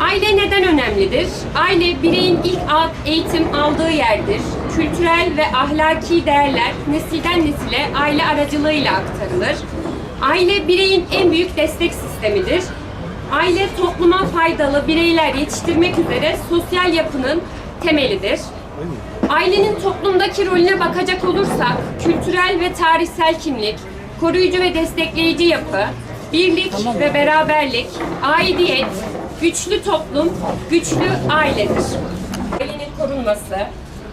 Aile neden önemlidir? Aile bireyin ilk eğitim aldığı yerdir. Kültürel ve ahlaki değerler nesilden nesile aile aracılığıyla aktarılır. Aile bireyin en büyük destek sistemidir. Aile topluma faydalı bireyler yetiştirmek üzere sosyal yapının temelidir. Ailenin toplumdaki rolüne bakacak olursak, kültürel ve tarihsel kimlik, koruyucu ve destekleyici yapı, birlik ve beraberlik, aidiyet, güçlü toplum, güçlü ailedir. Ailenin korunması,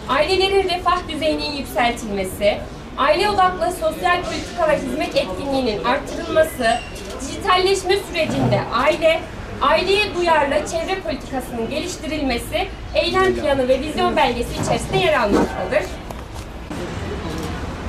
ailelerin refah düzeyinin yükseltilmesi, aile odaklı sosyal politika ve hizmet etkinliğinin artırılması, dijitalleşme sürecinde aile, aileye duyarlı çevre politikasının geliştirilmesi, eylem planı ve vizyon belgesi içerisinde yer almaktadır.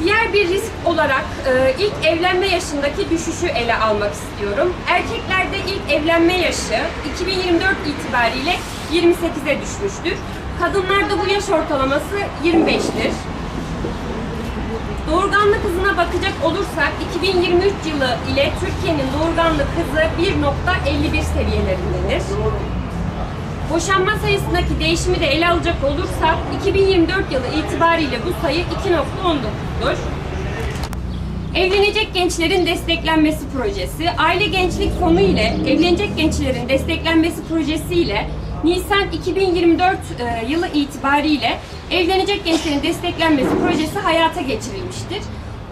Diğer bir risk olarak e, ilk evlenme yaşındaki düşüşü ele almak istiyorum. Erkeklerde ilk evlenme yaşı 2024 itibariyle 28'e düşmüştür. Kadınlarda bu yaş ortalaması 25'tir. Doğurganlık hızına bakacak olursak 2023 yılı ile Türkiye'nin doğurganlık hızı 1.51 seviyelerindedir. Boşanma sayısındaki değişimi de ele alacak olursak 2024 yılı itibariyle bu sayı 2.19'dur. Evlenecek gençlerin desteklenmesi projesi, Aile Gençlik Fonu ile Evlenecek Gençlerin Desteklenmesi projesi ile Nisan 2024 e, yılı itibariyle Evlenecek Gençlerin Desteklenmesi projesi hayata geçirilmiştir.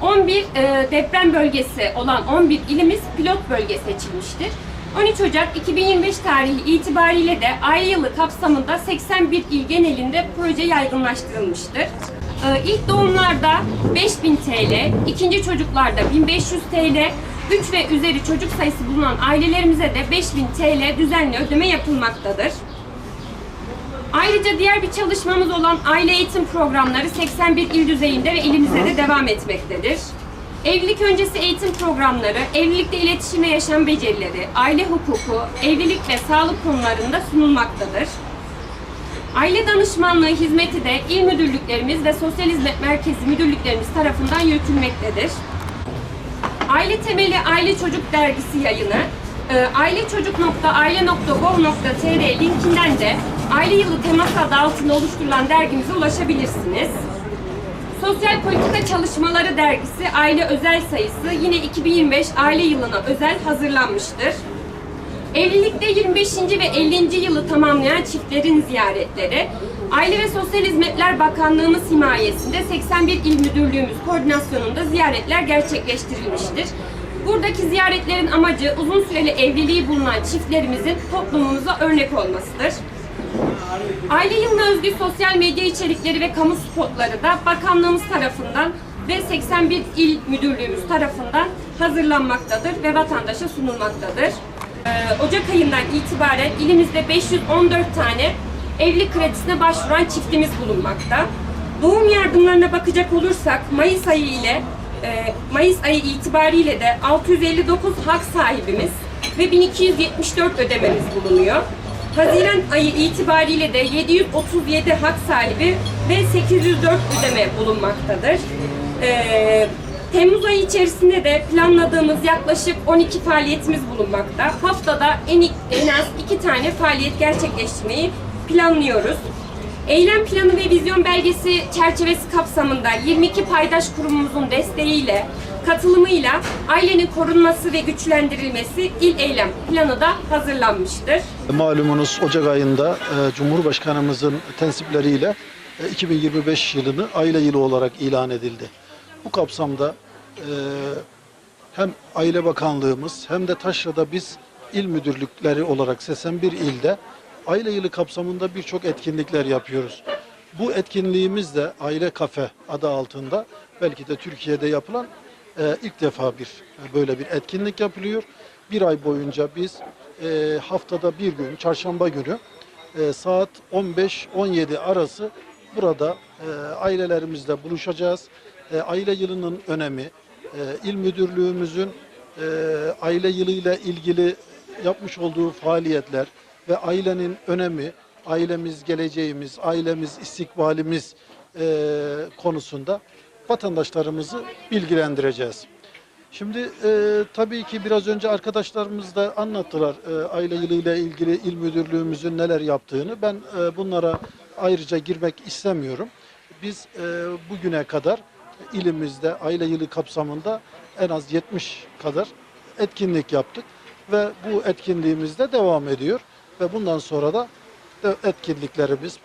11 e, deprem bölgesi olan 11 ilimiz pilot bölge seçilmiştir. 13 Ocak 2025 tarihi itibariyle de aile yılı kapsamında 81 il genelinde proje yaygınlaştırılmıştır. Ee, İlk doğumlarda 5000 TL, ikinci çocuklarda 1500 TL, 3 ve üzeri çocuk sayısı bulunan ailelerimize de 5000 TL düzenli ödeme yapılmaktadır. Ayrıca diğer bir çalışmamız olan aile eğitim programları 81 il düzeyinde ve ilimizde de devam etmektedir. Evlilik öncesi eğitim programları, evlilikte iletişim ve yaşam becerileri, aile hukuku, evlilik ve sağlık konularında sunulmaktadır. Aile danışmanlığı hizmeti de il müdürlüklerimiz ve sosyal hizmet merkezi müdürlüklerimiz tarafından yürütülmektedir. Aile Temeli Aile Çocuk Dergisi yayını, e, ailecocuk.aile.gov.tr linkinden de aile yılı teması adı altında oluşturulan dergimize ulaşabilirsiniz. Sosyal Politika Çalışmaları Dergisi aile özel sayısı yine 2025 aile yılına özel hazırlanmıştır. Evlilikte 25. ve 50. yılı tamamlayan çiftlerin ziyaretleri, Aile ve Sosyal Hizmetler Bakanlığımız himayesinde 81 il müdürlüğümüz koordinasyonunda ziyaretler gerçekleştirilmiştir. Buradaki ziyaretlerin amacı uzun süreli evliliği bulunan çiftlerimizin toplumumuza örnek olmasıdır. Aile yılına özgü sosyal medya içerikleri ve kamu spotları da bakanlığımız tarafından ve 81 il müdürlüğümüz tarafından hazırlanmaktadır ve vatandaşa sunulmaktadır. Ee, Ocak ayından itibaren ilimizde 514 tane evlilik kredisine başvuran çiftimiz bulunmakta. Doğum yardımlarına bakacak olursak Mayıs ayı ile e, Mayıs ayı itibariyle de 659 hak sahibimiz ve 1274 ödememiz bulunuyor. Haziran ayı itibariyle de 737 hak sahibi ve 804 ödeme bulunmaktadır. Ee, Temmuz ayı içerisinde de planladığımız yaklaşık 12 faaliyetimiz bulunmakta. Haftada en, en az 2 tane faaliyet gerçekleştirmeyi planlıyoruz. Eylem planı ve vizyon belgesi çerçevesi kapsamında 22 paydaş kurumumuzun desteğiyle, katılımıyla ailenin korunması ve güçlendirilmesi il eylem planı da hazırlanmıştır. Malumunuz Ocak ayında e, Cumhurbaşkanımızın tensipleriyle e, 2025 yılını aile yılı olarak ilan edildi. Bu kapsamda e, hem Aile Bakanlığımız hem de Taşra'da biz il müdürlükleri olarak 81 ilde aile yılı kapsamında birçok etkinlikler yapıyoruz. Bu etkinliğimiz de Aile Kafe adı altında belki de Türkiye'de yapılan e, ilk defa bir e, böyle bir etkinlik yapılıyor. Bir ay boyunca biz e, haftada bir gün, çarşamba günü saat 15-17 arası burada ailelerimizle buluşacağız. E, aile yılının önemi, e, il müdürlüğümüzün e, aile yılıyla ilgili yapmış olduğu faaliyetler ve ailenin önemi, ailemiz geleceğimiz, ailemiz istikbalimiz e, konusunda vatandaşlarımızı bilgilendireceğiz. Şimdi e, tabii ki biraz önce arkadaşlarımız da anlattılar e, aile yılıyla ilgili il müdürlüğümüzün neler yaptığını. Ben e, bunlara ayrıca girmek istemiyorum. Biz e, bugüne kadar ilimizde aile yılı kapsamında en az 70 kadar etkinlik yaptık ve bu etkinliğimiz de devam ediyor ve bundan sonra da etkinliklerimiz,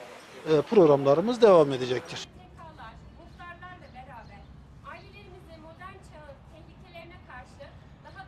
e, programlarımız devam edecektir.